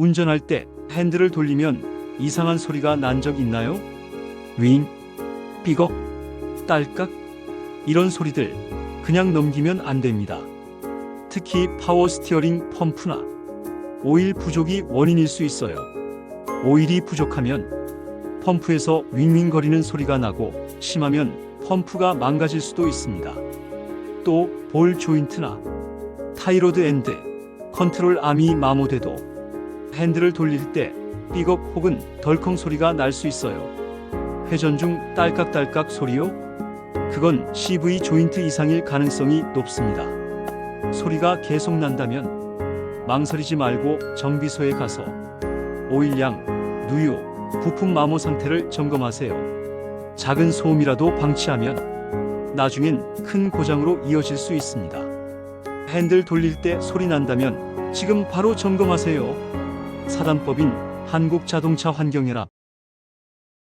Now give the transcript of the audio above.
운전할 때 핸들을 돌리면 이상한 소리가 난 적 있나요? 윙, 삐걱, 딸깍 이런 소리들 그냥 넘기면 안 됩니다. 특히 파워 스티어링 펌프나 오일 부족이 원인일 수 있어요. 오일이 부족하면 펌프에서 윙윙거리는 소리가 나고 심하면 펌프가 망가질 수도 있습니다. 또 볼 조인트나 타이로드 엔드, 컨트롤 암이 마모돼도 핸들을 돌릴 때 삐걱 혹은 덜컹 소리가 날 수 있어요. 회전 중 딸깍딸깍 소리요? 그건 CV 조인트 이상일 가능성이 높습니다. 소리가 계속 난다면 망설이지 말고 정비소에 가서 오일량, 누유, 부품 마모 상태를 점검하세요. 작은 소음이라도 방치하면 나중엔 큰 고장으로 이어질 수 있습니다. 핸들 돌릴 때 소리 난다면 지금 바로 점검하세요. 사단법인 한국자동차 환경연합